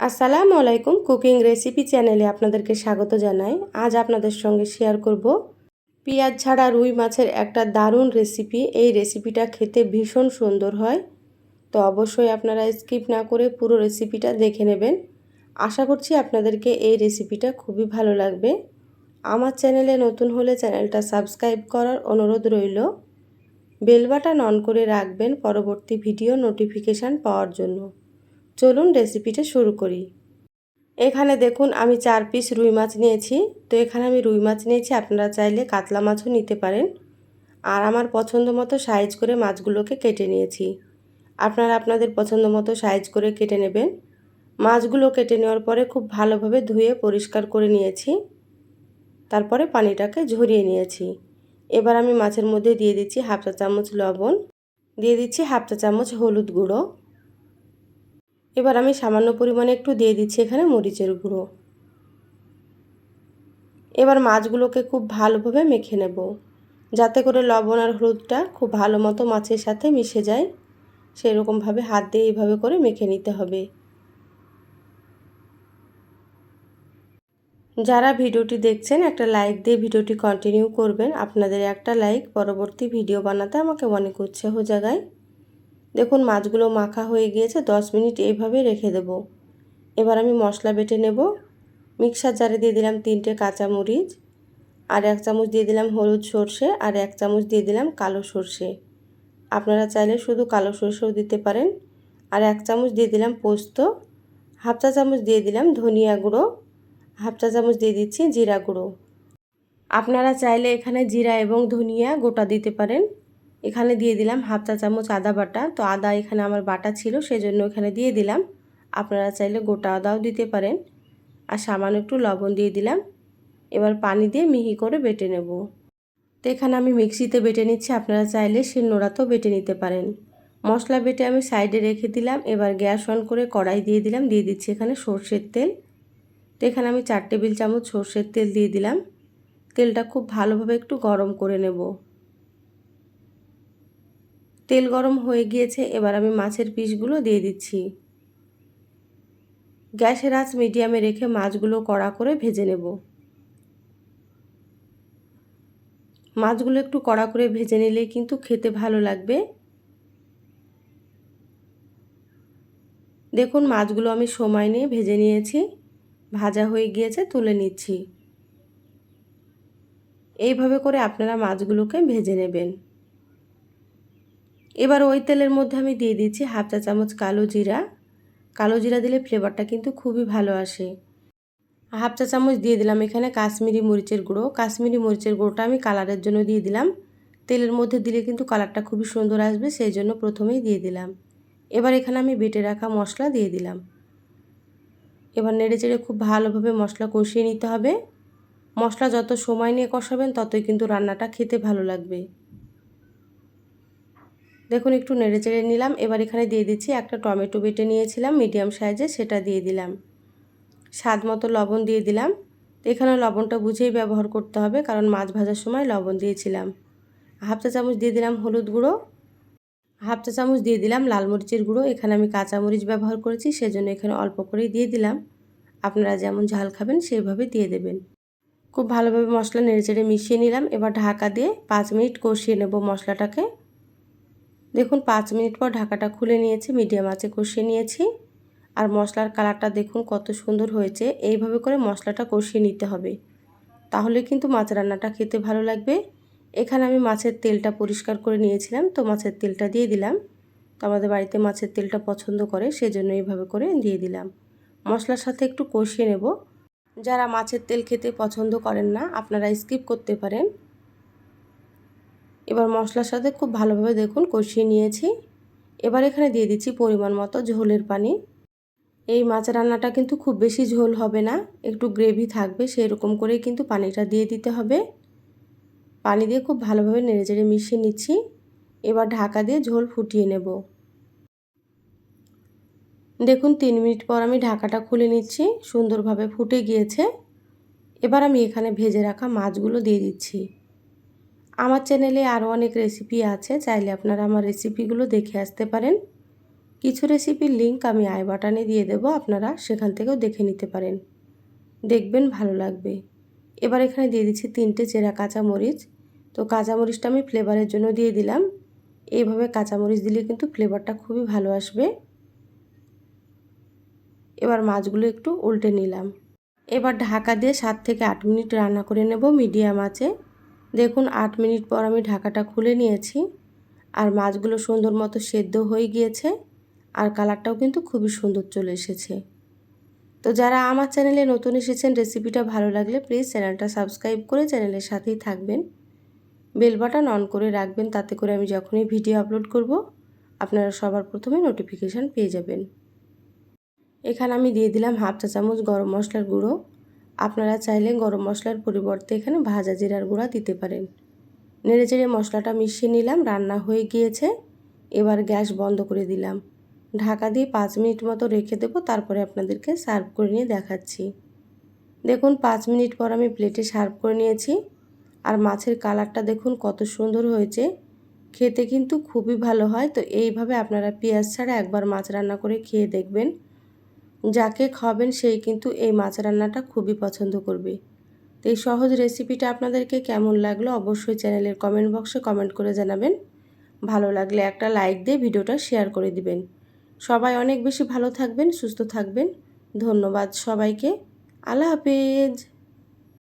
আসসালামু আলাইকুম cooking recipe চ্যানেলে আপনাদেরকে স্বাগত জানাই। আজ আপনাদের সঙ্গে শেয়ার করব পেঁয়াজ ছাড়া রুই মাছের একটা দারুণ রেসিপি। এই রেসিপিটা খেতে ভীষণ সুন্দর হয়। তো অবশ্যই আপনারা স্কিপ না করে পুরো রেসিপিটা দেখে নেবেন। আশা করছি আপনাদেরকে এই রেসিপিটা খুবই ভালো লাগবে। আমার চ্যানেলে নতুন হলে চ্যানেলটা সাবস্ক্রাইব করার অনুরোধ রইল। বেল বাটন অন করে রাখবেন পরবর্তী ভিডিও নোটিফিকেশান পাওয়ার জন্য। চলুন রেসিপিটা শুরু করি। এখানে দেখুন, আমি চার পিস রুই মাছ নিয়েছি। তো এখানে আমি রুই মাছ নিয়েছি, আপনারা চাইলে কাতলা মাছও নিতে পারেন। আর আমার পছন্দ মতো সাইজ করে মাছগুলোকে কেটে নিয়েছি। আপনারা আপনাদের পছন্দ মতো সাইজ করে কেটে নেবেন। মাছগুলো কেটে নেওয়ার পরে খুব ভালোভাবে ধুয়ে পরিষ্কার করে নিয়েছি। তারপরে পানিটাকে ঝরিয়ে নিয়েছি। এবার আমি মাছের মধ্যে দিয়ে দিচ্ছি হাফ চা চামচ লবণ, দিয়ে দিচ্ছি হাফ চা চামচ হলুদ গুঁড়ো। এবার আমি সামান্য পরিমাণে একটু দিয়ে দিচ্ছি এখানে মরিচের গুঁড়ো। এবার মাছগুলোকে খুব ভালোভাবে মেখে নেব, যাতে করে লবণ আর হলুদটা খুব ভালো মতো মাছের সাথে মিশে যায়। সেরকমভাবে হাত দিয়ে এইভাবে করে মেখে নিতে হবে। যারা ভিডিওটি দেখছেন, একটা লাইক দিয়ে ভিডিওটি কন্টিনিউ করবেন। আপনাদের একটা লাইক পরবর্তী ভিডিও বানাতে আমাকে অনেক উৎসাহ জাগায়। দেখুন, মাছগুলো মাখা হয়ে গিয়েছে, দশ মিনিট এইভাবে রেখে দেব। এবার আমি মশলা বেটে নেব। মিক্সার জারে দিয়ে দিলাম তিনটে কাঁচামরিচ, আর এক চামচ দিয়ে দিলাম হলুদ সর্ষে, আর এক চামচ দিয়ে দিলাম কালো সর্ষে। আপনারা চাইলে শুধু কালো সর্ষেও দিতে পারেন। আর এক চামচ দিয়ে দিলাম পোস্ত, হাফ চা চামচ দিয়ে দিলাম ধনিয়া গুঁড়ো, হাফ চা চামচ দিয়ে দিচ্ছি জিরা গুঁড়ো। আপনারা চাইলে এখানে জিরা এবং ধনিয়া গোটা দিতে পারেন। এখানে দিয়ে দিলাম হাফ চা চামচ আদা বাটা। তো আদা এখানে আমার বাটা ছিল, সেজন্য এখানে দিয়ে দিলাম। আপনারা চাইলে গোটা আদাও দিতে পারেন। আর সামান্য একটু লবণ দিয়ে দিলাম। এবার পানি দিয়ে মিহি করে বেটে নেব। তো এখানে আমি মিক্সিতে বেটে নিচ্ছি, আপনারা চাইলে শিলনোড়াতেও বেটে নিতে পারেন। মশলা বেটে আমি সাইডে রেখে দিলাম, এবার গ্যাস অন করে কড়াই দিয়ে দিলাম, দিয়ে দিচ্ছি এখানে সর্ষের তেল। তো এখানে আমি চার টেবিল চামচ সর্ষের তেল দিয়ে দিলাম। তেলটা খুব ভালোভাবে একটু গরম করে নেব। তেল গরম হয়ে গিয়েছে, এবার আমি মাছের পিসগুলো দিয়ে দিচ্ছি। গ্যাসের আঁচ মিডিয়ামে রেখে মাছগুলো কড়া করে ভেজে নেব। মাছগুলো একটু কড়া করে ভেজে নিলে কিন্তু খেতে ভালো লাগবে। দেখুন, মাছগুলো আমি সময় নিয়ে ভেজে নিয়েছি, ভাজা হয়ে গিয়েছে, তুলে নিচ্ছি। এইভাবে করে আপনারা মাছগুলোকে ভেজে নেবেন। এবার ওই তেলের মধ্যে আমি দিয়ে দিচ্ছি হাফ চা চামচ কালো জিরা। কালো জিরা দিলে ফ্লেভারটা কিন্তু খুবই ভালো আসে। হাফ চা চামচ দিয়ে দিলাম এখানে কাশ্মীরি মরিচের গুঁড়ো। কাশ্মীরি মরিচের গুঁড়োটা আমি কালারের জন্য দিয়ে দিলাম। তেলের মধ্যে দিলে কিন্তু কালারটা খুবই সুন্দর আসবে, সেই জন্য প্রথমেই দিয়ে দিলাম। এবার এখানে আমি বেটে রাখা মশলা দিয়ে দিলাম। এবার নেড়ে চেড়ে খুব ভালোভাবে মশলা কষিয়ে নিতে হবে। মশলা যত সময় নিয়ে কষাবেন, ততই কিন্তু রান্নাটা খেতে ভালো লাগবে। দেখুন, একটু নেড়ে চেড়ে নিলাম। এবার এখানে দিয়ে দিচ্ছি একটা টমেটো বেটে নিয়েছিলাম, মিডিয়াম সাইজে সেটা দিয়ে দিলাম। স্বাদ মতো লবণ দিয়ে দিলাম। এখানে লবণটা বুঝেই ব্যবহার করতে হবে, কারণ মাছ ভাজার সময় লবণ দিয়েছিলাম। হাফ চা চামচ দিয়ে দিলাম হলুদ গুঁড়ো। হাফ চা চামচ দিয়ে দিলাম লাল মরিচের গুঁড়ো। এখানে আমি কাঁচা মরিচ ব্যবহার করেছি, সেজন্য এখানে অল্প করেই দিয়ে দিলাম। আপনারা যেমন ঝাল খাবেন সেইভাবে দিয়ে দেবেন। খুব ভালোভাবে মশলা নেড়ে চেড়ে মিশিয়ে নিলাম। এবার ঢাকা দিয়ে পাঁচ মিনিট কষিয়ে নেব মশলাটাকে। দেখুন, পাঁচ মিনিট পর ঢাকাটা খুলে নিয়েছি, মিডিয়াম আঁচে কষিয়ে নিয়েছি। আর মশলার কালারটা দেখুন, কত সুন্দর হয়েছে। এইভাবে করে মশলাটা কষিয়ে নিতে হবে। তাহলে কিন্তু মাছ রান্নাটা খেতে ভালো লাগবে। এখানে আমি মাছের তেলটা পরিষ্কার করে নিয়েছিলাম, তো মাছের তেলটা দিয়ে দিলাম। তো আমাদের বাড়িতে মাছের তেলটা পছন্দ করে, সেজন্য এইভাবে করে দিয়ে দিলাম। মশলার সাথে একটু কষিয়ে নেব। যারা মাছের তেল খেতে পছন্দ করেন না, আপনারা স্কিপ করতে পারেন। এবার মশলার সাথে খুব ভালোভাবে দেখুন কষিয়ে নিয়েছি। এবার এখানে দিয়ে দিচ্ছি পরিমাণ মতো ঝোলের পানি। এই মাছ রান্নাটা কিন্তু খুব বেশি ঝোল হবে না, একটু গ্রেভি থাকবে সেই রকম করেই কিন্তু পানিটা দিয়ে দিতে হবে। পানি দিয়ে খুব ভালোভাবে নেড়েচেড়ে মিশিয়ে নিচ্ছি। এবার ঢাকা দিয়ে ঝোল ফুটিয়ে নেব। দেখুন তিন মিনিট পর আমি ঢাকাটা খুলে নিচ্ছি, সুন্দরভাবে ফুটে গিয়েছে। এবার আমি এখানে ভেজে রাখা মাছগুলো দিয়ে দিচ্ছি। আমার চ্যানেলে আরও অনেক রেসিপি আছে, চাইলে আপনারা আমার রেসিপিগুলো দেখে আসতে পারেন। কিছু রেসিপির লিঙ্ক আমি আই বাটানে দিয়ে দেবো, আপনারা সেখান থেকেও দেখে নিতে পারেন। দেখবেন ভালো লাগবে। এবার এখানে দিয়ে দিচ্ছি তিনটে চেরা কাঁচামরিচ। তো কাঁচামরিচটা আমি ফ্লেভারের জন্য দিয়ে দিলাম। এইভাবে কাঁচামরিচ দিলে কিন্তু ফ্লেভারটা খুবই ভালো আসবে। এবার মাছগুলো একটু উল্টে নিলাম। এবার ঢাকা দিয়ে সাত থেকে আট মিনিট রান্না করে নেব মিডিয়াম আছে দেখুন, আট মিনিট পর আমি ঢাকাটা খুলে নিয়েছি। আর মাছগুলো সুন্দর মতো সেদ্ধ হয়ে গিয়েছে। আর কালারটাও কিন্তু খুবই সুন্দর চলে এসেছে। তো যারা আমার চ্যানেলে নতুন এসেছেন, রেসিপিটা ভালো লাগলে প্লিজ চ্যানেলটা সাবস্ক্রাইব করে চ্যানেলের সাথেই থাকবেন। বেল বাটন অন করে রাখবেন, তাতে করে আমি যখনই ভিডিও আপলোড করব, আপনারা সবার প্রথমে নোটিফিকেশান পেয়ে যাবেন। এখানে আমি দিয়ে দিলাম হাফ চা চামচ গরম মশলার গুঁড়ো। আপনারা চাইলে গরম মশলার পরিবর্তে এখানে ভাজা জিরার গুঁড়া দিতে পারেন। নেড়ে চেড়ে মশলাটা মিশিয়ে নিলাম, রান্না হয়ে গিয়েছে। এবার গ্যাস বন্ধ করে দিলাম। ঢাকা দিয়ে পাঁচ মিনিট মতো রেখে দেবো, তারপরে আপনাদেরকে সার্ভ করে নিয়ে দেখাচ্ছি। দেখুন, পাঁচ মিনিট পর আমি প্লেটে সার্ভ করে নিয়েছি। আর মাছের কালারটা দেখুন কত সুন্দর হয়েছে। খেতে কিন্তু খুবই ভালো হয়, তো এইভাবে আপনারা পেঁয়াজ ছাড়া একবার মাছ রান্না করে খেয়ে দেখবেন। যাকে খাবেন সেই কিন্তু এই মাছ রান্নাটা খুবই পছন্দ করবে। তো এই সহজ রেসিপিটা আপনাদেরকে কেমন লাগল অবশ্যই চ্যানেলের কমেন্ট বক্সে কমেন্ট করে জানাবেন। ভালো লাগলে একটা লাইক দিয়ে ভিডিওটা শেয়ার করে দিবেন। সবাই অনেক বেশি ভালো থাকবেন, সুস্থ থাকবেন। ধন্যবাদ সবাইকে। আল্লাহ হাফেজ।